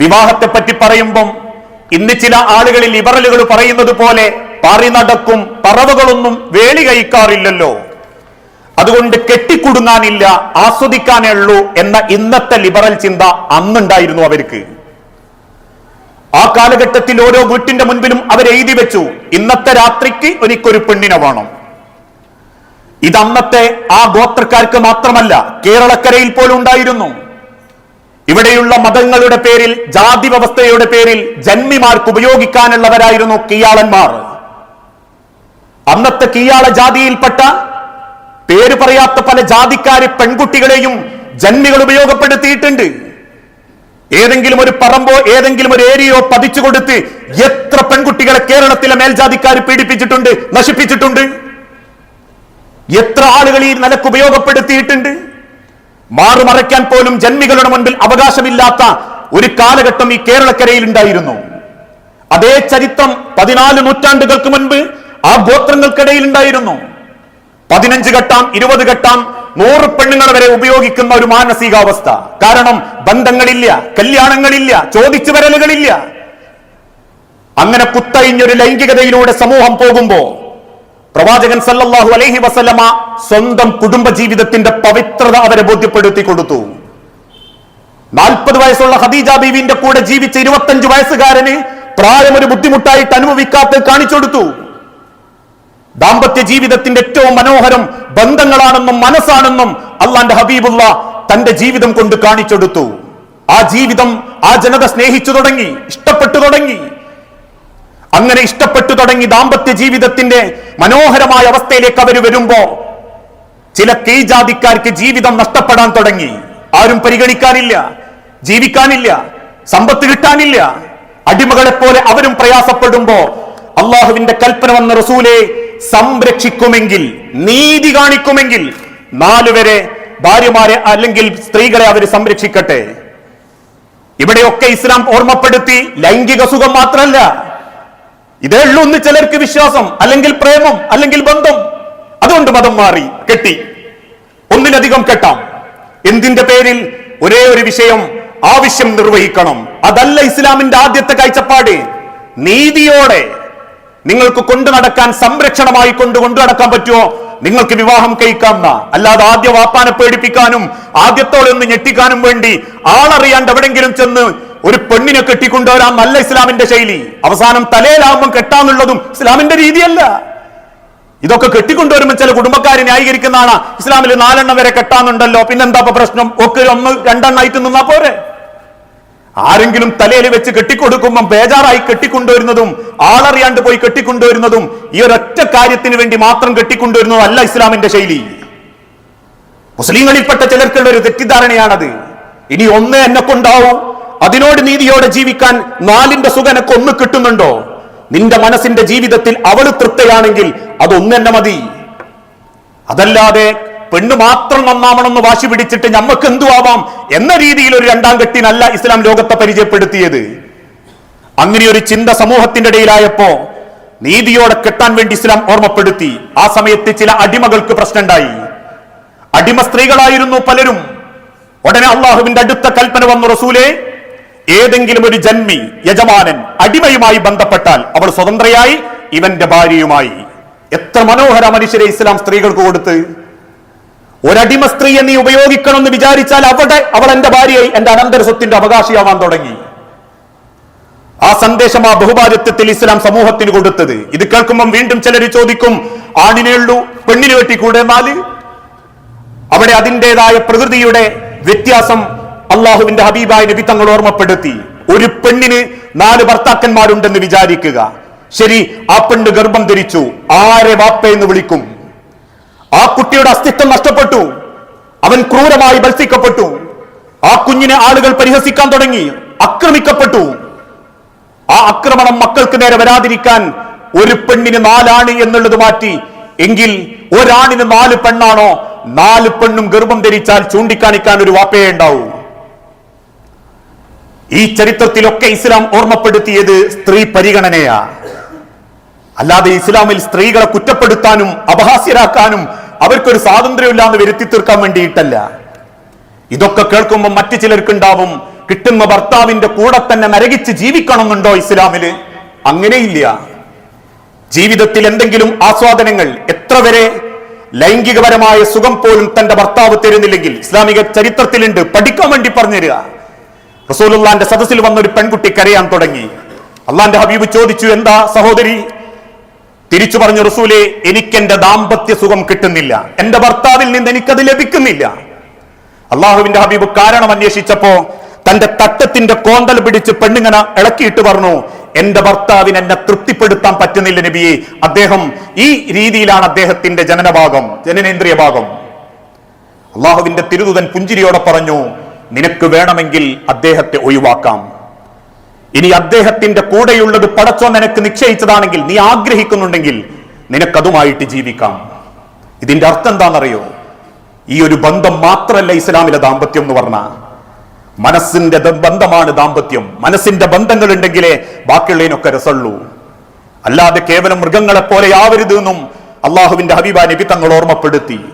വിവാഹത്തെ പറ്റി പറയുമ്പം ഇന്ന് ചില ആളുകളിൽ ലിബറലുകൾ പറയുന്നത് പോലെ പറി നടക്കും പറവുകളൊന്നും വേളി കഴിക്കാറില്ലല്ലോ. അതുകൊണ്ട് കെട്ടിക്കുടുങ്ങാനില്ല ആസ്വദിക്കാനേ ഉള്ളൂ എന്ന ഇന്നത്തെ ലിബറൽ ചിന്ത അന്നുണ്ടായിരുന്നു അവർക്ക്. ആ കാലഘട്ടത്തിൽ ഓരോ വീട്ടിന്റെ മുൻപിലും അവർ എഴുതി വെച്ചു ഇന്നത്തെ രാത്രിക്ക് എനിക്കൊരു പെണ്ണിനെ വേണം. ഇത് അന്നത്തെ ആ ഗോത്രക്കാർക്ക് മാത്രമല്ല കേരളക്കരയിൽ പോലും ഉണ്ടായിരുന്നു. ഇവിടെയുള്ള മതങ്ങളുടെ പേരിൽ ജാതി വ്യവസ്ഥയുടെ പേരിൽ ജന്മിമാർക്ക് ഉപയോഗിക്കാനുള്ളവരായിരുന്നു കീയാളന്മാർ. അന്നത്തെ കീയാള ജാതിയിൽപ്പെട്ട പേര് പറയാത്ത പല ജാതിക്കാര് പെൺകുട്ടികളെയും ജന്മികൾ ഉപയോഗപ്പെടുത്തിയിട്ടുണ്ട്. ഏതെങ്കിലും ഒരു പറമ്പോ ഏതെങ്കിലും ഒരു ഏരിയയോ പതിച്ചു കൊടുത്ത് എത്ര പെൺകുട്ടികളെ കേരളത്തിലെ മേൽജാതിക്കാർ പീഡിപ്പിച്ചിട്ടുണ്ട് നശിപ്പിച്ചിട്ടുണ്ട്? എത്ര ആളുകൾ ഈ നിലയ്ക്ക് ഉപയോഗപ്പെടുത്തിയിട്ടുണ്ട്? മാറുമറയ്ക്കാൻ പോലും ജന്മികളുടെ മുൻപിൽ അവകാശമില്ലാത്ത ഒരു കാലഘട്ടം ഈ കേരളക്കരയിൽ ഉണ്ടായിരുന്നു. അതേ ചരിത്രം പതിനാല് നൂറ്റാണ്ടുകൾക്ക് മുൻപ് ആ ഗോത്രങ്ങൾക്കിടയിൽ ഉണ്ടായിരുന്നു. പതിനഞ്ച് ഘട്ടം ഇരുപത് ഘട്ടം നൂറ് പെണ്ണുങ്ങൾ വരെ ഉപയോഗിക്കുന്ന ഒരു മാനസികാവസ്ഥ. കാരണം ബന്ധങ്ങളില്ല കല്യാണങ്ങളില്ല ചോദിച്ചു വരലുകളില്ല. അങ്ങനെ കുത്തഴിഞ്ഞൊരു ലൈംഗികതയിലൂടെ സമൂഹം പോകുമ്പോ പ്രവാചകൻ സല്ലല്ലാഹു അലൈഹി വസല്ലമ സ്വന്തം കുടുംബ ജീവിതത്തിന്റെ പവിത്രത അവരെ ബോധ്യപ്പെടുത്തി കൊടുത്തു. നാൽപ്പത് വയസ്സുള്ള ഖദീജ ബീവിന്റെ കൂടെ ജീവിച്ച ഇരുപത്തഞ്ച് വയസ്സുകാരന് പ്രായം ഒരു ബുദ്ധിമുട്ടായിട്ട് അനുഭവിക്കാത്ത കാണിച്ചു കൊടുത്തു. ദാമ്പത്യ ജീവിതത്തിന്റെ ഏറ്റവും മനോഹരം ബന്ധങ്ങളാണെന്നും മനസ്സാണെന്നും അള്ളാന്റെ ഹബീബുള്ള തന്റെ ജീവിതം കൊണ്ട് കാണിച്ചെടുത്തു ആ ജീവിതം ആ ജനത സ്നേഹിച്ചു തുടങ്ങി ഇഷ്ടപ്പെട്ടു തുടങ്ങി. അങ്ങനെ ഇഷ്ടപ്പെട്ടു തുടങ്ങി ദാമ്പത്യ ജീവിതത്തിന്റെ മനോഹരമായ അവസ്ഥയിലേക്ക് അവർ വരുമ്പോ ചില കീഴ്ജാതിക്കാർക്ക് ജീവിതം നഷ്ടപ്പെടാൻ തുടങ്ങി. ആരും പരിഗണിക്കാനില്ല ജീവിക്കാനില്ല സമ്പത്ത് കിട്ടാനില്ല. അടിമകളെ പോലെ അവരും പ്രയാസപ്പെടുമ്പോ അള്ളാഹുവിന്റെ കൽപ്പന വന്ന റസൂലെ സംരക്ഷിക്കുമെങ്കിൽ നീതി കാണിക്കുമെങ്കിൽ നാലുവരെ ഭാര്യമാരെ അല്ലെങ്കിൽ സ്ത്രീകളെ അവർ സംരക്ഷിക്കട്ടെ. ഇവിടെയൊക്കെ ഇസ്ലാം ഓർമ്മപ്പെടുത്തി ലൈംഗിക സുഖം മാത്രമല്ല ഇതേ ഉള്ളൂ ഒന്ന് ചിലർക്ക് വിശ്വാസം അല്ലെങ്കിൽ പ്രേമം അല്ലെങ്കിൽ ബന്ധം. അതുകൊണ്ട് മതം മാറി കെട്ടി. ഒന്നിലധികം കെട്ടാം. എന്തിന്റെ പേരിൽ? ഒരേ ഒരു വിഷയം ആവശ്യം നിർവഹിക്കണം. അതല്ല ഇസ്ലാമിന്റെ ആദ്യത്തെ കാഴ്ചപ്പാട്. നീതിയോടെ നിങ്ങൾക്ക് കൊണ്ടു നടക്കാൻ സംരക്ഷണമായി കൊണ്ട് കൊണ്ടു നടക്കാൻ പറ്റുമോ? നിങ്ങൾക്ക് വിവാഹം കഴിക്കാം എന്നാ. അല്ലാതെ ആദ്യ വാപ്പാനെ പേടിപ്പിക്കാനും ആദ്യത്തോടെ ഒന്ന് ഞെട്ടിക്കാനും വേണ്ടി ആളറിയാണ്ട് എവിടെങ്കിലും ചെന്ന് ഒരു പെണ്ണിനെ കെട്ടിക്കൊണ്ടുവരാൻ നല്ല ഇസ്ലാമിന്റെ ശൈലി. അവസാനം തലയിലാകുമ്പോൾ കെട്ടാന്നുള്ളതും ഇസ്ലാമിന്റെ രീതിയല്ല. ഇതൊക്കെ കെട്ടിക്കൊണ്ടുവരുമ്പോൾ ചില കുടുംബക്കാരെ ന്യായീകരിക്കുന്നതാണ്. ഇസ്ലാമിൽ നാലെണ്ണം വരെ കെട്ടാന്നുണ്ടല്ലോ. പിന്നെന്താ പ്രശ്നം? ഒക്കെ ഒന്ന് രണ്ടെണ്ണമായിട്ട് നിന്നാ പോരെ? ആരെങ്കിലും തലയിൽ വെച്ച് കെട്ടിക്കൊടുക്കുമ്പം ബേജാറായി കെട്ടിക്കൊണ്ടുവരുന്നതും ആളറിയാണ്ട് പോയി കെട്ടിക്കൊണ്ടുവരുന്നതും ഈ ഒരൊറ്റ കാര്യത്തിന് വേണ്ടി മാത്രം കെട്ടിക്കൊണ്ടുവരുന്നതും അല്ല ഇസ്ലാമിന്റെ ശൈലി. മുസ്ലിങ്ങളിൽപ്പെട്ട ചിലർക്കുള്ള ഒരു തെറ്റിദ്ധാരണയാണത്. ഇനി ഒന്ന് എന്നെ കൊണ്ടാവും അതിനോട് നീതിയോടെ ജീവിക്കാൻ നാലിന്റെ സുഖനക്ക് ഒന്ന് കിട്ടുന്നുണ്ടോ? നിന്റെ മനസ്സിന്റെ ജീവിതത്തിൽ അവൾ തൃപ്തയാണെങ്കിൽ അതൊന്നെന്നെ മതി. അതല്ലാതെ പെണ്ണ് മാത്രം നന്നാവണമെന്ന് വാശി പിടിച്ചിട്ട് ഞമ്മക്ക് എന്തു ആവാം എന്ന രീതിയിൽ ഒരു രണ്ടാം കെട്ടിനല്ല ഇസ്ലാം ലോകത്തെ പരിചയപ്പെടുത്തിയത്. അങ്ങനെ ഒരു ചിന്ത സമൂഹത്തിന്റെ ഇടയിലായപ്പോ നീതിയോടെ കെട്ടാൻ വേണ്ടി ഇസ്ലാം ഓർമ്മപ്പെടുത്തി. ആ സമയത്ത് ചില അടിമകൾക്ക് പ്രശ്നമുണ്ടായി. അടിമ സ്ത്രീകളായിരുന്നു പലരും. ഉടനെ അള്ളാഹുവിന്റെ അടുത്ത കൽപ്പന വന്നു റസൂലെ ഏതെങ്കിലും ഒരു ജന്മി യജമാനൻ അടിമയുമായി ബന്ധപ്പെട്ടാൽ അവൾ സ്വതന്ത്രയായി ഇവന്റെ ഭാര്യയുമായി. എത്ര മനോഹര മനുഷ്യരെ ഇസ്ലാം സ്ത്രീകൾക്ക് കൊടുത്ത്. ഒരടിമ സ്ത്രീയെ നീ ഉപയോഗിക്കണമെന്ന് വിചാരിച്ചാൽ അവിടെ അവൾ എന്റെ ഭാര്യയായി എന്റെ അനന്തര സ്വത്തിന്റെ അവകാശിയാവാൻ തുടങ്ങി. ആ സന്ദേശം ആ ബഹുഭാര്യത്വത്തിൽ ഇസ്ലാം സമൂഹത്തിന് കൊടുത്തത്. ഇത് കേൾക്കുമ്പം വീണ്ടും ചിലർ ചോദിക്കും ആണിനെ ഉള്ളൂ പെണ്ണിനെ വെട്ടിക്കൂടെ? എന്നാൽ അവിടെ അതിന്റെതായ പ്രകൃതിയുടെ വ്യത്യാസം അള്ളാഹുവിന്റെ ഹബീബായ നബി തങ്ങൾ ഓർമ്മപ്പെടുത്തി. ഒരു പെണ്ണിന് നാല് ഭർത്താക്കന്മാരുണ്ടെന്ന് വിചാരിക്കുക. ശരി ആ പെണ്ണ് ഗർഭം ധരിച്ചു. ആരെ വാപ്പ എന്ന് വിളിക്കും. ആ കുട്ടിയുടെ അസ്തിത്വം നഷ്ടപ്പെട്ടു. അവൻ ക്രൂരമായി ബത്സിക്കപ്പെട്ടു ആ കുഞ്ഞിനെ ആളുകൾ പരിഹസിക്കാൻ തുടങ്ങി. ആക്രമിക്കപ്പെട്ടു. ആ ആക്രമണം മക്കൾക്ക് നേരെ വരാതിരിക്കാൻ ഒരു പെണ്ണിന് നാലാണ് എന്നുള്ളത് മാറ്റി. എങ്കിൽ ഒരാണിന് നാല് പെണ്ണാണോ? നാല് പെണ്ണും ഗർഭം ധരിച്ചാൽ ചൂണ്ടിക്കാണിക്കാൻ ഒരു വാപ്പയെ ഉണ്ടാവൂ. ഈ ചരിത്രത്തിലൊക്കെ ഇസ്ലാം ഓർമ്മപ്പെടുത്തിയത് സ്ത്രീ പരിഗണനയാ. അല്ലാതെ ഇസ്ലാമിൽ സ്ത്രീകളെ കുറ്റപ്പെടുത്താനും അപഹാസ്യരാക്കാനും അവർക്കൊരു സ്വാതന്ത്ര്യമില്ലാന്ന് വരുത്തി തീർക്കാൻ വേണ്ടിയിട്ടല്ല. ഇതൊക്കെ കേൾക്കുമ്പോൾ മറ്റു ചിലർക്കുണ്ടാവും കിട്ടുന്ന ഭർത്താവിന്റെ കൂടെ തന്നെ നരകിച്ച് ജീവിക്കണമെന്നുണ്ടോ ഇസ്ലാമിൽ? അങ്ങനെയില്ല. ജീവിതത്തിൽ എന്തെങ്കിലും ആസ്വാദനങ്ങൾ എത്ര വരെ ലൈംഗികപരമായ സുഖം പോലും തന്റെ ഭർത്താവ് തരുന്നില്ലെങ്കിൽ ഇസ്ലാമിക ചരിത്രത്തിലുണ്ട് പഠിക്കാൻ വേണ്ടി പറഞ്ഞുതരിക. റസൂലുള്ളാന്റെ സദസ്സിൽ വന്ന ഒരു പെൺകുട്ടി കരയാൻ തുടങ്ങി. അള്ളാന്റെ ഹബീബ് ചോദിച്ചു എന്താ സഹോദരി? തിരിച്ചു പറഞ്ഞു റസൂലെ എനിക്കെന്റെ ദാമ്പത്യ സുഖം കിട്ടുന്നില്ല. എന്റെ ഭർത്താവിൽ നിന്ന് എനിക്കത് ലഭിക്കുന്നില്ല. അള്ളാഹുവിന്റെ ഹബീബ് കാരണം അന്വേഷിച്ചപ്പോ തന്റെ തട്ടത്തിന്റെ കോന്തൽ പിടിച്ച് പെണ്ണിങ്ങനെ ഇളക്കിയിട്ട് പറഞ്ഞു എന്റെ ഭർത്താവിന് എന്നെ തൃപ്തിപ്പെടുത്താൻ പറ്റുന്നില്ല നബിയെ. അദ്ദേഹം ഈ രീതിയിലാണ് അദ്ദേഹത്തിന്റെ ജനനഭാഗം ജനനേന്ദ്രിയ ഭാഗം അള്ളാഹുവിന്റെ തിരുതുതൻ പുഞ്ചിരിയോടെ പറഞ്ഞു നിനക്ക് വേണമെങ്കിൽ അദ്ദേഹത്തെ ഒഴിവാക്കാം. ഇനി അദ്ദേഹത്തിന്റെ കൂടെയുള്ളത് പടച്ചോ നിനക്ക് നിശ്ചയിച്ചതാണെങ്കിൽ നീ ആഗ്രഹിക്കുന്നുണ്ടെങ്കിൽ നിനക്കതുമായിട്ട് ജീവിക്കാം. ഇതിന്റെ അർത്ഥം എന്താണെന്നറിയോ? ഈ ഒരു ബന്ധം മാത്രമല്ല ഇസ്ലാമിലെ ദാമ്പത്യം എന്ന് പറഞ്ഞ മനസ്സിന്റെ ബന്ധമാണ് ദാമ്പത്യം. മനസ്സിന്റെ ബന്ധങ്ങൾ ഉണ്ടെങ്കിലേ ബാക്കിയുള്ളതിനൊക്കെ രസള്ളൂ അല്ലാതെ കേവലം മൃഗങ്ങളെ പോലെ ആവരുത് എന്നും അള്ളാഹുവിന്റെ ഹബീബ നബി തങ്ങൾ ഓർമ്മപ്പെടുത്തി.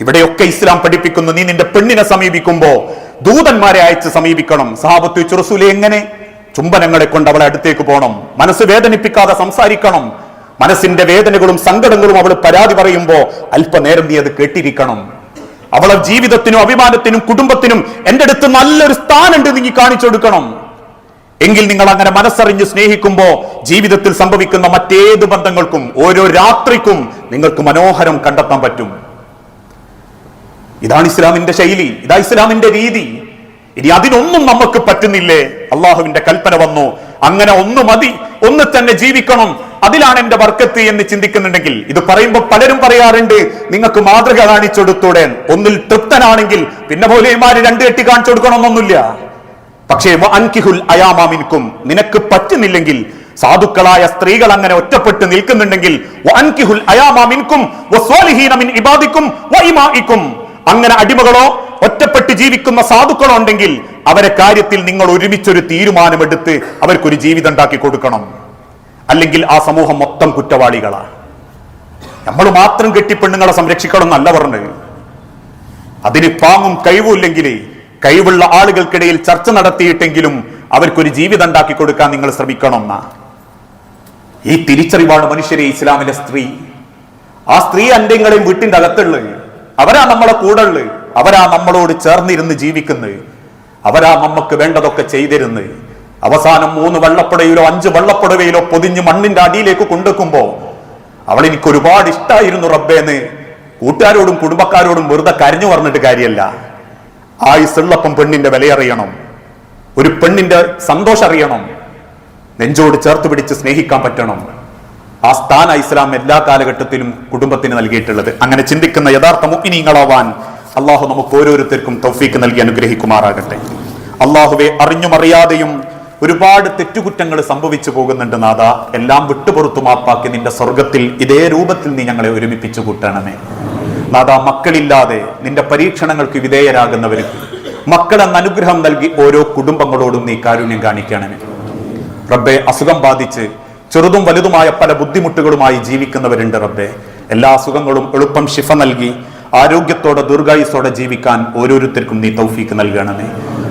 ഇവിടെയൊക്കെ ഇസ്ലാം പഠിപ്പിക്കുന്നു. നീ നിന്റെ പെണ്ണിനെ സമീപിക്കുമ്പോ ദൂതന്മാരെ അയച്ച് സമീപിക്കണം. സഹാബത്ത് ചുറസൂലെ എങ്ങനെ? ചുംബനങ്ങളെ കൊണ്ട് അവളെ അടുത്തേക്ക് പോകണം മനസ്സ് വേദനിപ്പിക്കാതെ സംസാരിക്കണം. മനസ്സിന്റെ വേദനകളും സങ്കടങ്ങളും അവൾ പരാതി പറയുമ്പോൾ അല്പനേരം നീ അത് കേട്ടിരിക്കണം. അവളെ ജീവിതത്തിനും അഭിമാനത്തിനും കുടുംബത്തിനും എന്റെ അടുത്ത് നല്ലൊരു സ്ഥാനമുണ്ട് നീ കാണിച്ചു കൊടുക്കണം. എങ്കിൽ നിങ്ങൾ അങ്ങനെ മനസ്സറിഞ്ഞ് സ്നേഹിക്കുമ്പോൾ ജീവിതത്തിൽ സംഭവിക്കുന്ന മറ്റേത് ബന്ധങ്ങൾക്കും ഓരോ രാത്രിക്കും നിങ്ങൾക്ക് മനോഹരം കണ്ടെത്താൻ പറ്റും. ഇതാണ് ഇസ്ലാമിന്റെ ശൈലി ഇതാ ഇസ്ലാമിന്റെ രീതി. ഇനി അതിനൊന്നും നമുക്ക് പറ്റുന്നില്ലേ? അള്ളാഹുവിന്റെ കൽപ്പന വന്നു. അങ്ങനെ ഒന്ന് മതി ഒന്ന് തന്നെ ജീവിക്കണം. അതിലാണ് എന്റെ വർക്കത്ത് എന്ന് ചിന്തിക്കുന്നുണ്ടെങ്കിൽ ഇത് പറയുമ്പോൾ പലരും പറയാറുണ്ട് നിങ്ങൾക്ക് മാതൃക കാണിച്ചെടുത്തൂടെ. ഒന്നിൽ തൃപ്തനാണെങ്കിൽ പിന്നെ പോലെമാര് രണ്ട് കെട്ടി കാണിച്ചു കൊടുക്കണമെന്നൊന്നുമില്ല. പക്ഷേ അൻകിഹുൽ അയാമാമിൻകും നിനക്ക് പറ്റുന്നില്ലെങ്കിൽ സാധുക്കളായ സ്ത്രീകൾ അങ്ങനെ ഒറ്റപ്പെട്ട് നിൽക്കുന്നുണ്ടെങ്കിൽ അയാമാമിൻകും ഇബാദിക്കും അങ്ങനെ അടിമകളോ ഒറ്റപ്പെട്ട് ജീവിക്കുന്ന സാധുക്കളോ ഉണ്ടെങ്കിൽ അവരെ കാര്യത്തിൽ നിങ്ങൾ ഒരുമിച്ചൊരു തീരുമാനമെടുത്ത് അവർക്കൊരു ജീവിതം ഉണ്ടാക്കി കൊടുക്കണം. അല്ലെങ്കിൽ ആ സമൂഹം മൊത്തം കുറ്റവാളികളാണ് നമ്മൾ മാത്രം കെട്ടി പെണ്ണുങ്ങളെ സംരക്ഷിക്കണം എന്നല്ല പറഞ്ഞത്. അതിന് പാങ്ങും കഴിവുമില്ലെങ്കിൽ കഴിവുള്ള ആളുകൾക്കിടയിൽ ചർച്ച നടത്തിയിട്ടെങ്കിലും അവർക്കൊരു ജീവിതം ഉണ്ടാക്കി കൊടുക്കാൻ നിങ്ങൾ ശ്രമിക്കണം എന്നാ ഈ തിരിച്ചറിവാണ് മനുഷ്യരെ ഇസ്ലാമിലെ സ്ത്രീ. ആ സ്ത്രീ അന്ത്യങ്ങളെയും വീട്ടിന്റെ അകത്തുള്ളത്. അവരാ നമ്മളെ കൂടെ ഉള്ളത് അവരാ നമ്മളോട് ചേർന്നിരുന്ന് ജീവിക്കുന്നത് അവരാ നമുക്ക് വേണ്ടതൊക്കെ ചെയ്തിരുന്ന്. അവസാനം മൂന്ന് വെള്ളപ്പുടയിലോ അഞ്ച് വെള്ളപ്പുടവയിലോ പൊതിഞ്ഞ് മണ്ണിന്റെ അടിയിലേക്ക് കൊണ്ടുവെക്കുമ്പോ അവൾ എനിക്ക് ഒരുപാട് ഇഷ്ടമായിരുന്നു റബ്ബേന്ന് കൂട്ടുകാരോടും കുടുംബക്കാരോടും വെറുതെ കരഞ്ഞു പറഞ്ഞിട്ട് കാര്യമല്ല ആയുസുള്ളപ്പം പെണ്ണിന്റെ വിലയറിയണം. ഒരു പെണ്ണിന്റെ സന്തോഷം അറിയണം നെഞ്ചോട് ചേർത്ത് പിടിച്ച് സ്നേഹിക്കാൻ പറ്റണം. ആ സ്ഥാന ഇസ്ലാം എല്ലാ കാലഘട്ടത്തിലും കുടുംബത്തിന് നൽകിയിട്ടുള്ളത്. അങ്ങനെ ചിന്തിക്കുന്ന യഥാർത്ഥ മുപ്പിനീങ്ങളാവാൻ അള്ളാഹു നമുക്ക് ഓരോരുത്തർക്കും തൗഫീക്ക് നൽകി അനുഗ്രഹിക്കുമാറാകട്ടെ. അള്ളാഹുവെ അറിഞ്ഞും അറിയാതെയും ഒരുപാട് തെറ്റുകുറ്റങ്ങൾ സംഭവിച്ചു പോകുന്നുണ്ട് നാഥ. എല്ലാം വിട്ടുപുറത്തു മാപ്പാക്കി നിന്റെ സ്വർഗത്തിൽ ഇതേ രൂപത്തിൽ നീ ഞങ്ങളെ ഒരുമിപ്പിച്ചു കൂട്ടണമേ. നാഥ മക്കളില്ലാതെ നിന്റെ പരീക്ഷണങ്ങൾക്ക് വിധേയരാകുന്നവർക്ക് മക്കളെന്ന അനുഗ്രഹം നൽകി ഓരോ കുടുംബങ്ങളോടും നീ കാരുണ്യം കാണിക്കണമേ. റബ്ബെ അസുഖം ബാധിച്ച് ചെറുതും വലുതുമായ പല ബുദ്ധിമുട്ടുകളുമായി ജീവിക്കുന്നവരുണ്ട് റബ്ബെ. എല്ലാ അസുഖങ്ങളും എളുപ്പം ശിഫ നൽകി ആരോഗ്യത്തോടെ ദീർഘായുസോടെ ജീവിക്കാൻ ഓരോരുത്തർക്കും നീ തൗഫീക്ക് നൽകണമേ.